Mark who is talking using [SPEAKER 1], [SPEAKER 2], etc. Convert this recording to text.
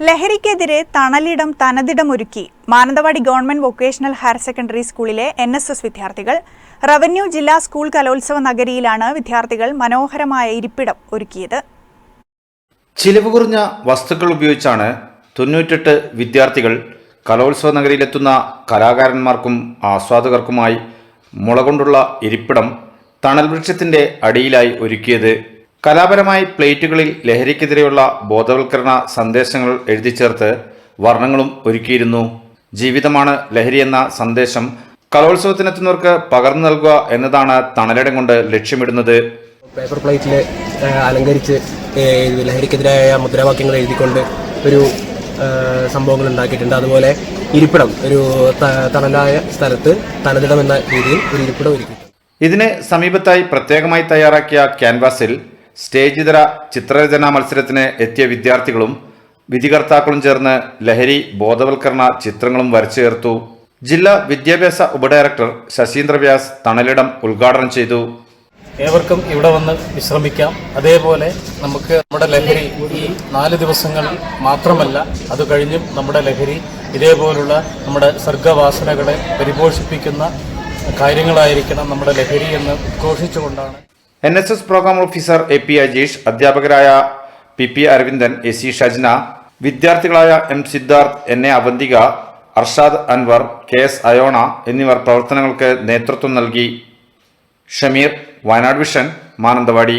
[SPEAKER 1] ലഹരിക്കെതിരെ തണലിടം തനതിടം ഒരുക്കി Mananthavady government vocational higher secondary സ്കൂളിലെ എൻ എസ് എസ് വിദ്യാർത്ഥികൾ. റവന്യൂ ജില്ലാ സ്കൂൾ കലോത്സവ നഗരിയിലാണ് വിദ്യാർത്ഥികൾ മനോഹരമായ ഇരിപ്പിടം ഒരുക്കിയത്.
[SPEAKER 2] ചിലവ് കുറഞ്ഞ വസ്തുക്കൾ ഉപയോഗിച്ചാണ് തൊണ്ണൂറ്റെട്ട് വിദ്യാർത്ഥികൾ കലോത്സവ നഗരിയിലെത്തുന്ന കലാകാരന്മാർക്കും ആസ്വാദകർക്കുമായി മുളകൊണ്ടുള്ള ഇരിപ്പിടം തണൽ വൃക്ഷത്തിന്റെ അടിയിലായി ഒരുക്കിയത് കലാപരമായി പ്ലേറ്റുകളിൽ ലഹരിക്കെതിരെയുള്ള ബോധവൽക്കരണ സന്ദേശങ്ങൾ എഴുതി ചേർത്ത് വർണങ്ങളും ഒരുക്കിയിരുന്നു. ജീവിതമാണ് ലഹരി എന്ന സന്ദേശം. കലോത്സവത്തിനെത്തുന്നവർക്ക് പകർന്നു നൽകുക എന്നതാണ് തണലിടം കൊണ്ട് ലക്ഷ്യമിടുന്നത്.
[SPEAKER 3] പേപ്പർ പ്ലേറ്റിൽ അലങ്കരിച്ച് ലഹരിക്കെതിരായ മുദ്രാവാക്യങ്ങൾ എഴുതിക്കൊണ്ട് ഒരു സംഭവങ്ങൾ ഉണ്ടാക്കിയിട്ടുണ്ട്. അതുപോലെ ഇരിപ്പിടം ഒരു തണലായ സ്ഥലത്ത് തണലിടം എന്ന രീതിയിൽ ഒരു ഇരിപ്പിടം ഒരുക്കി
[SPEAKER 2] ഇതിന് സമീപത്തായി പ്രത്യേകമായി തയ്യാറാക്കിയ ക്യാൻവാസിൽ സ്റ്റേജ് ഇതര ചിത്രരചനാ മത്സരത്തിന് എത്തിയ വിദ്യാർത്ഥികളും വിധികർത്താക്കളും ചേർന്ന് ലഹരി ബോധവൽക്കരണ ചിത്രങ്ങളും വരച്ചു ചേർത്തു. ജില്ലാ വിദ്യാഭ്യാസ ഉപഡയറക്ടർ ശശീന്ദ്ര വ്യാസ് തണലിടം ഉദ്ഘാടനം ചെയ്തു.
[SPEAKER 4] ഏവർക്കും ഇവിടെ വന്ന് വിശ്രമിക്കാം. അതേപോലെ നമുക്ക് നമ്മുടെ ലഹരി ഈ നാല് ദിവസങ്ങൾ മാത്രമല്ല അത് കഴിഞ്ഞും നമ്മുടെ ലഹരി ഇതേപോലുള്ള നമ്മുടെ സർഗവാസനകളെ പരിപോഷിപ്പിക്കുന്ന കാര്യങ്ങളായിരിക്കണം നമ്മുടെ ലഹരി എന്ന് ഉദ്ഘോഷിച്ചുകൊണ്ടാണ്
[SPEAKER 2] N S S programme officer A P Ajeesh അധ്യാപകരായ P P Aravindan A C Shajna വിദ്യാർത്ഥികളായ M Siddharth N A Avanthika Arshad Anwar K S Ayona എന്നിവർ പ്രവർത്തനങ്ങൾക്ക് നേതൃത്വം നൽകി. ഷമീർ വയനാട് വിഷൻ മാനന്തവാടി.